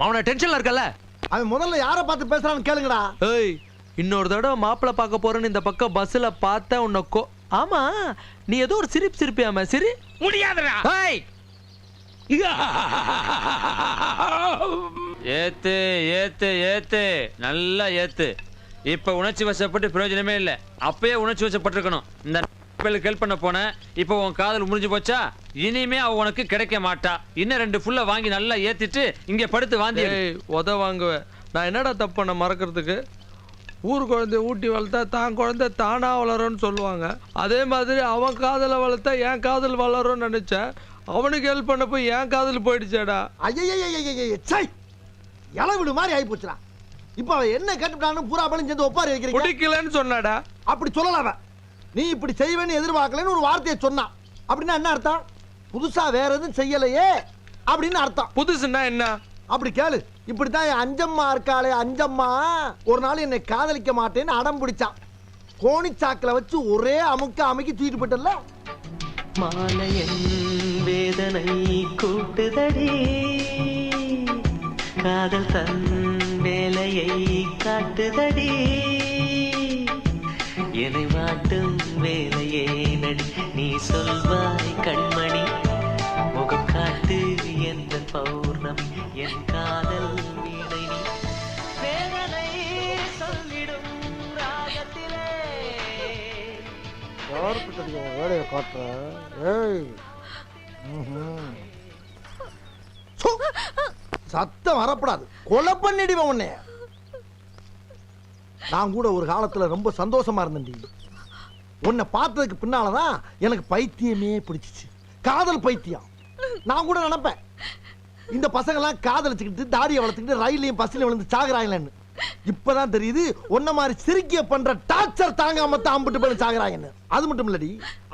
அவனை டென்ஷன்ல இருக்கல அவன் முதல்ல யாரை பார்த்து பேசுறான்னு கேளுங்கடா. ஏய் இன்னொரு தடவை மாப்பிள்ளை பார்க்க போறேன்னு இந்த பக்கம் பஸ்ல பார்த்த உன்னை கோ ஆமா நீ ஏதோ ஒரு சிரிப்பு சிரிப்பியாம சிரி. முடியாதுடா. ஏய்! ஏத்து ஏத்து ஏத்து. நல்லா ஏத்து. இப்ப உணர்ச்சி வசப்பட்டு பிரயோஜனமே இல்ல. அப்பயே உணர்ச்சி வசப்பட்டிருக்கணும். இந்த பேருக்கு ஹெல்ப் பண்ண போனேன். இப்போ உன் காதல் முடிஞ்சு போச்சா? இனிமே அவ உனக்கு கிடைக்க மாட்டா. இன்னும் ரெண்டு ஃபுல்லா வாங்கி நல்லா ஏத்திட்டு இங்க படுத்து வாந்தி எடு. ஏய் உத வாங்குவேன் நான் என்னடா தப்பு பண்ண மறக்கிறதுக்கு? ஊர் குழந்தைய ஊட்டி வளர்த்தா தான் குழந்தை தானா வளரும்னு சொல்லுவாங்க. அதே மாதிரி அவன் காதலை வளர்த்தா என் காதல் வளரும்னு நினைச்சேன். அவனுக்கு ஹெல்ப் பண்ண போய் என் காதல் போயிடுச்சேடா. ஐயய்யய்யய்யய்ய சை! இளவிடு மாதிரி ஆகி போச்சுடா. இப்போ அவன் என்ன கேட்டுட்டான்னு பூரா பழம் சேர்ந்து ஒப்பாரி வைக்கிறீங்க? பிடிக்கலன்னு சொன்னாடா. அப்படி சொல்லல அவன். நீ இப்படி செய்வேன்னு எதிர்பார்க்கலன்னு ஒரு வார்த்தையை சொன்னான் அப்படின்னா என்ன அர்த்தம்? புதுசா வேற எதுவும் செய்யலையே அப்படின்னு அர்த்தம். புதுசுன்னா என்ன? அப்படி கேளு. இப்படித்தான் என் அஞ்சம்மா இருக்காளே அஞ்சம்மா. ஒரு நாள் என்னை காதலிக்க மாட்டேன்னு அடம் பிடிச்சான். கோணிச்சாக்கில் வச்சு ஒரே அமுக்க அமுக்கி தூக்கிட்டு போயிட்டல மாலையன் வேதனை கூட்டுதடி. காதல் தன் வேலையை காட்டுதடி. என்னை வாட்டும் வேலையே நடி. நீ சொல்வாய் கண்மணி முகம் காட்டு எந்த பௌர்ணமி? என் காதல் வீணை வேதனை சொல்லிடும் ராகத்திலே. வேலையை காட்டுற. ஏய். சத்தம் வரப்படாது. கொலை பண்ணிடுவேன் உன்னை நான் கூட ஒரு காலத்துல ரொம்ப சந்தோஷமா இருந்தேன் உன்னை பார்த்ததுக்கு பின்னாலதான் எனக்கு பைத்தியமே பிடிச்சிச்சு. காதல் பைத்தியம். நான் கூட நினைப்பேன். இந்த பசங்கெல்லாம் காதலிச்சுக்கிட்டு தாடியை வளர்த்துக்கிட்டு ரயிலையும் பஸ்லையும் விழுந்து சாகுறாங்களேன்னு. இப்பதான் தெரியுது உன்ன மாதிரி சிரிக்கிய பண்ற டார்ச்சர் தாங்காம தான் அம்பிட்டு போய் சாகுறாங்கன்னு. அது மட்டும் இல்லடி.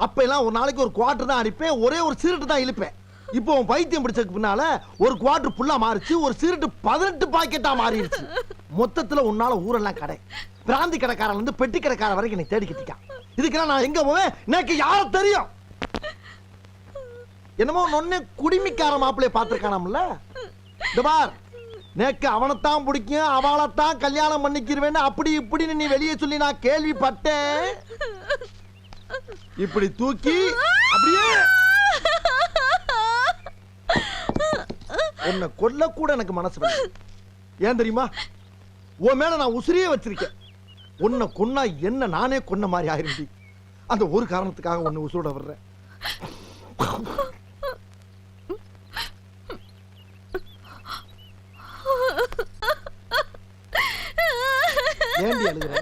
அப்ப எல்லாம் ஒரு நாளைக்கு ஒரு குவார்டர் தான் அடிப்பேன். ஒரே ஒரு சீருட்டு தான் இழுப்பேன். இப்போ உன் பைத்தியம் பிடிச்சதுக்கு பின்னால ஒரு குவார்டர் ஃபுல்லா மாறிச்சு. ஒரு சீருட்டு பதினெட்டு பாக்கெட்டா மாறிடுச்சு. மொத்தத்துல உன்னால ஊரெல்லாம் கடை. பிராந்தி கடைக்காரன் வந்து பெட்டி கடைக்கார வரைக்கும் என்னை தேடி கட்டிக்கான் இதுக்கெல்லாம் நான் எங்க போவேன்? எனக்கு யார தெரியும்? என்னமோ நொன்னே குடிமிக்கார மாப்பிள்ளைய பார்த்துருக்கானாம்ல? இந்த பார் நேக்கு அவனைத்தான் பிடிக்கும் அவளைத்தான் கல்யாணம் பண்ணிக்கிறவேன்னு அப்படி இப்படின்னு நீ வெளியே சொல்லி நான் கேள்விப்பட்டேன். இப்படி தூக்கி அப்படியே உன்னை கொல்ல கூட எனக்கு மனசு ஏன் தெரியுமா? உன் மேல நான் உசிரியே வச்சிருக்கேன். உன்னை கொன்னா என்ன நானே கொன்ன மாதிரி ஆயிருந்தி அந்த ஒரு காரணத்துக்காக உன்னை உசுரோட வர்றேன் ஏண்டி அழுகுற?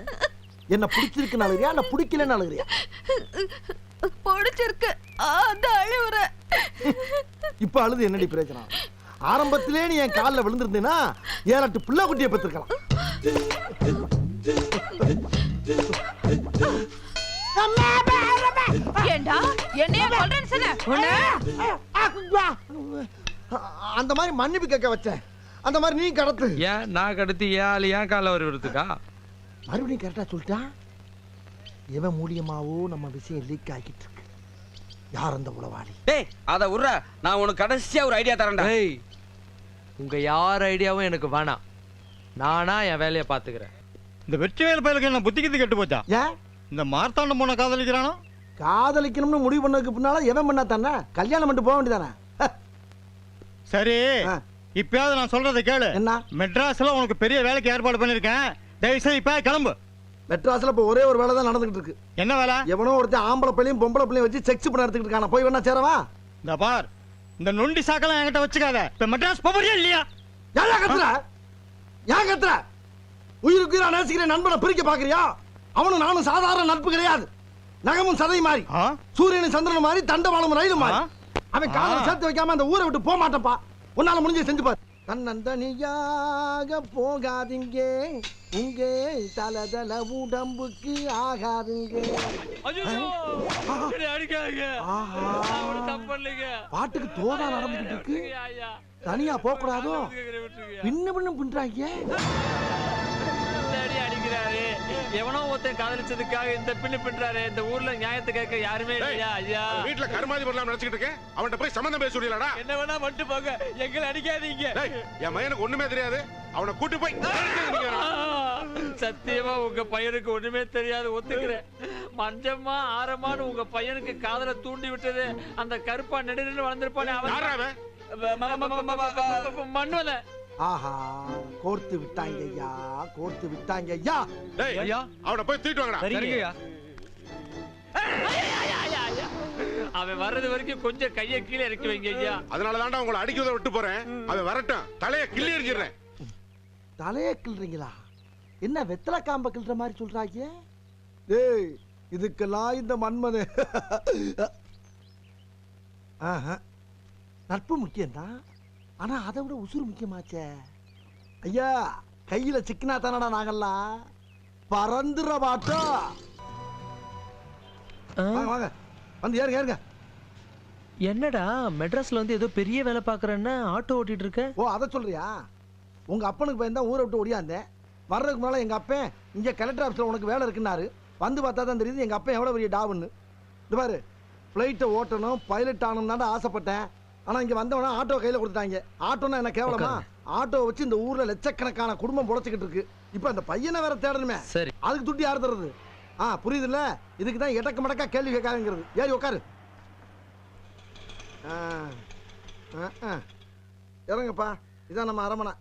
என்ன பிடிச்சிருக்குன்னு அழுகிறியா? இல்ல பிடிக்கலன்னு அழுகிறியா? பிடிச்சிருக்கு. அந்த அழுவுற. இப்ப அழுது என்னடி பிரயோஜனம்? ஆரம்பத்திலே நீ என் காலில் விழுந்திருந்தேன்னா ஏழு எட்டு பிள்ளை குட்டியை பெற்றிருக்கலாம். ஏண்டா? என்னைய கொல்றேன்னு சொன்ன? அந்த மாதிரி மன்னிப்பு கேட்க வச்சேன். அந்த மாதிரி நீ கடத்து. ஏன் நான் கடத்தி ஏன் ஏன் கால வருவதுக்கா மறுபடியும் கரெக்டா சொல்லிட்டா? எவன் மூலியமாவோ நம்ம விஷயம் லீக் ஆகிட்டு இருக்கு யார் அந்த உளவாளி? டேய் அத உர்ற. நான் உனக்கு கடைசியா ஒரு ஐடியா தரேன்டா. ஏய் உங்க யார் ஐடியாவும் எனக்கு வேணாம். நானா என் வேலையை பாத்துக்கிறேன் இந்த வெற்றிவேல் பயலுக்கு என்ன புத்தி கித்தி கெட்டு போச்சா? ஏன்? இந்த மார்த்தாண்டம் போன காதலிக்கிறானோ? காதலிக்கணும்னு முடிவு பண்ணதுக்கு பின்னால எவன் பண்ணா தானே கல்யாணம் பண்ணிட்டு போக வேண்டியதானே? சரி ஆ. இப்பயாவது நான் சொல்றதை கேளு. என்ன? மெட்ராஸ்ல உனக்கு பெரிய வேலைக்கு ஏற்பாடு பண்ணிருக்கேன் தயவு செய்து இப்ப கிளம்பு. மெட்ராஸ்ல இப்போ ஒரே ஒரு வேலை தான் நடந்துகிட்டு இருக்கு. என்ன வேலை? எவனோ ஒருத்தன் ஆம்பளை பிள்ளையும் பொம்பளை பிள்ளையும் வச்சு செக்ஸ் பண்ண எடுத்துக்கிட்டு இருக்கான? போய் வேணா சேரவா? இந்த பார் இந்த நொண்டி சாக்கெல்லாம் என்கிட்ட வச்சுக்காத. இப்ப மெட்ராஸ் போறியா இல்லையா? ஏன் கத்துற? ஏன் கத்துற? உயிருக்கு உயிரா நேசிக்கிற நண்பனை பிரிக்க பாக்குறியா? அவனும் நானும் சாதாரண நட்பு கிடையாது. நகமும் சதை ஆ? சூரியனும் சந்திரனும் மாதிரி தண்டவாளம் ரயிலும் ஆ? அவன் காலை ஆ. சேர்த்து வைக்காம அந்த ஊரை விட்டு போக மாட்டப்பா உன்னால முடிஞ்சு செஞ்சு பாரு தன்னந்தனியாக போகாதீங்க. உங்க தலதல உடம்புக்கு ஆகாதுங்க. பாட்டுக்கு தோதா நடந்துகிட்டு இருக்கு. தனியா போக கூடாதோ பின்ன பின்ன பின்றாங்க ஏன் அடிக்கிறாரு எவனோ ஒருத்தன் காதலிச்சதுக்காக இந்த பின்னு பின்றாரு இந்த ஊர்ல நியாயத்தை கேட்க யாருமே இல்லையா ஐயா வீட்டுல கருமாதி பண்ணலாம் நினைச்சுக்கிட்டு இருக்கேன் அவன்கிட்ட போய் சம்மந்தம் பேச சொல்லிடலடா என்ன வேணா மட்டும் போங்க எங்களை அடிக்காதீங்க என் மகனுக்கு ஒண்ணுமே தெரியாது அவனை கூட்டி போய் சத்தியமா உங்க பையனுக்கு ஒண்ணுமே தெரியாது ஒத்துக்கிறேன் மஞ்சம்மா ஆரமான்னு உங்க பையனுக்கு காதல தூண்டி விட்டது அந்த கருப்பா நெடுநின்னு வளர்ந்திருப்பானே அவன் மண்ணுல ஆஹா கோர்த்து விட்டாங்க ஐயா கோர்த்து விட்டாங்க ஐயா டேய் ஐயா. அவனை போய் தூக்கிட்டு வாங்கடா. சரிங்கய்யா. அவன் வர்றது வரைக்கும் கொஞ்சம் கைய கீழே இறக்கி வைங்க ஐயா அதனால தான்டா உங்களை அடிக்கிறத விட்டு போறேன். அவன் வரட்டும். தலைய கிள்ளி எரிஞ்சிடுறேன் தலைய கிள்றீங்களா? என்ன வெத்தலை காம்ப கிள்ற மாதிரி சொல்றாங்க டேய் இதுக்கெல்லாம் இந்த மன்மது. ஆஹா. நட்பு முக்கியம்தான். ஆனா அதை விட உசுறு முக்கியமாச்சே. ஐயா கையில சிக்கினா தானடா நாங்கெல்லாம் பறந்துற மாட்டோம் வாங்க வாங்க. வந்து ஏறுங்க ஏறுங்க. என்னடா மெட்ராஸ்ல வந்து ஏதோ பெரிய வேலை பாக்குறேன்னா ஆட்டோ ஓட்டிட்டு இருக்க? ஓ அதை சொல்றியா? உங்க அப்பனுக்கு பயந்தா ஊரை விட்டு ஓடியாந்தேன். வர்றதுக்கு முன்னால எங்க அப்பன் இங்க கலெக்டர் ஆஃபீஸில் உனக்கு வேலை இருக்குன்னாரு. வந்து பார்த்தா தான் தெரியுது எங்க அப்பன் எவ்வளவு பெரிய டாவுன்னு. இது பாரு ஃப்ளைட்டை ஓட்டணும் பைலட் ஆகணும் தான் ஆசைப்பட்டேன். ஆனா இங்க வந்தவனா ஆட்டோ கையில கொடுத்தாங்க ஆட்டோன்னா என்ன கேவலமா? ஆட்டோவை வச்சு இந்த ஊர்ல லட்சக்கணக்கான குடும்பம் பொழைச்சிக்கிட்டு இருக்கு. இப்போ அந்த பையனை வேற தேடணுமே. சரி. அதுக்கு துட்டி யார் தர்றது ஆ புரியுதுல்ல? இதுக்கு தான் எடக்கு மடக்கா கேள்வி கேட்காதுங்கிறது. ஏறி உட்காரு. ஆ ஆ, ஆ. இறங்குப்பா. இதான் நம்ம அரமனை.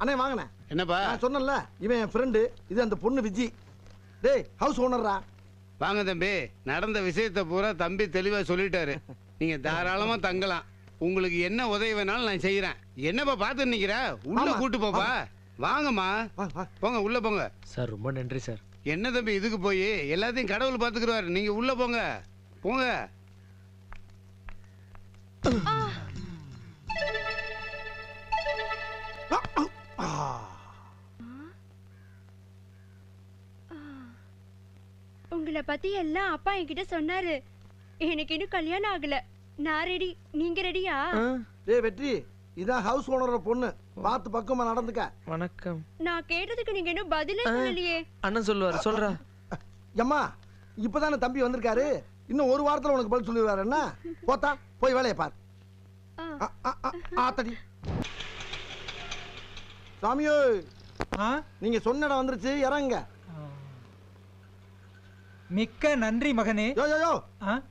அண்ணே வாங்கண்ணே. என்னப்பா? நான் சொன்னேன்ல இவன் என் ஃப்ரெண்டு இது அந்த பொண்ணு விஜி. டேய் ஹவுஸ் ஓனர்ரா வாங்க தம்பி. நடந்த விஷயத்தை பூரா தம்பி தெளிவா சொல்லிட்டாரு. நீங்க தாராளமா தங்கலாம். உங்களுக்கு என்ன உதவி வேணாலும் நான் செய்யறேன் என்னப்பா பார்த்து நிக்கிற? உள்ள. கூட்டு போப்பா. வாங்கம்மா. போங்க உள்ள போங்க. சார் ரொம்ப நன்றி சார். என்ன தம்பி இதுக்கு போய்? எல்லாத்தையும் கடவுள் பார்த்துக்குருவாரு. நீங்க உள்ள போங்க. போங்க. உங்களை பத்தி எல்லாம் அப்பா என்கிட்ட சொன்னாரு. எனக்கு இன்னும் கல்யாணம் ஆகல. நான் ரெடி நீங்க ரெடியா டேய் வெற்றி. இதான் ஹவுஸ் ஓனரோட பொண்ணு. பார்த்து பக்கமா நடந்துக்க. வணக்கம். நான் கேட்டதுக்கு நீங்க இன்னும் பதிலே சொல்லலையே. அண்ணன் சொல்லுவாரு. சொல்றா. எம்மா இப்பதானே தம்பி வந்திருக்காரு? இன்னும் ஒரு வாரத்துல உனக்கு பதில் சொல்லிடுவாரு. என்ன? போத்தா போய் வேலையை பார். ஆ. ஆ, ஆ, ஆ, ஆத்தடி சாமியோ நீங்க சொன்ன இடம் வந்துருச்சு. இறங்க மிக்க நன்றி மகனே. யோ யோ?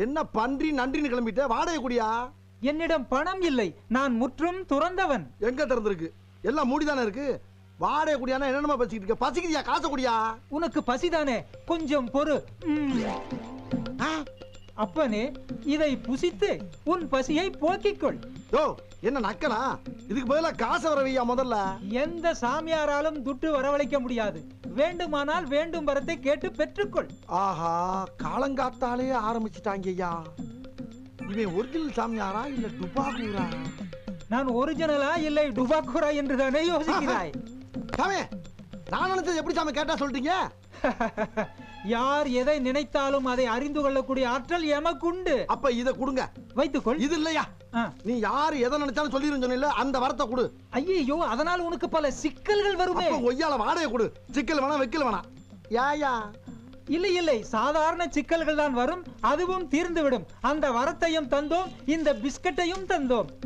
என்ன பன்றி நன்றின்னு கிளம்பிட்ட? வாடகை குடியா? என்னிடம் பணம் இல்லை. நான் முற்றும் துறந்தவன். எங்க திறந்திருக்கு? எல்லாம் மூடிதானே இருக்கு? வாடகை குடியானா என்னென்னமா பேசிக்கிட்டு இருக்க? பசிக்குதியா? காசை குடியா? உனக்கு பசிதானே? கொஞ்சம் பொறு? அப்பனே இதை புசித்து உன் பசியை போக்கிக்கொள். யோ என்ன நக்கனா? இதுக்கு பதிலா காசை வர வையா முதல்ல? எந்த சாமியாராலும் துட்டு வரவழைக்க முடியாது. வேண்டுமானால் வேண்டும் வரத்தை கேட்டு பெற்றுக்கொள். ஆஹா காலங்காத்தாலே ஆரம்பிச்சிட்டாங்க ஐயா இவன் ஒரிஜினல் சாமியாரா இல்ல டுபாகூரா? நான் ஒரிஜினலா இல்லை டுபாக்குரா என்று தானே யோசிக்கிறாய். சாமி நான் நினைச்சது எப்படி சாமி கேட்டா சொல்லிட்டீங்க யார் எதை நினைத்தாலும் அதை அறிந்து கொள்ளக்கூடிய ஆற்றல் எமக்குண்டு. அப்ப இத கொடுங்க. வைத்துக்கொள். இது இல்லையா. நீ யாரு எதை நினைச்சாலும் சொல்லிருன்னு சொன்ன அந்த வரத்தை கொடு. ஐயோ அதனால் உனக்கு பல சிக்கல்கள் வருமே. ஒய்யால வாடகை கொடு. சிக்கல் வேணாம் வைக்கல் வேணாம். யாயா? இல்லை இல்லை. சாதாரண சிக்கல்கள் தான் வரும். அதுவும் தீர்ந்துவிடும். அந்த வரத்தையும் தந்தோம் இந்த பிஸ்கட்டையும் தந்தோம்.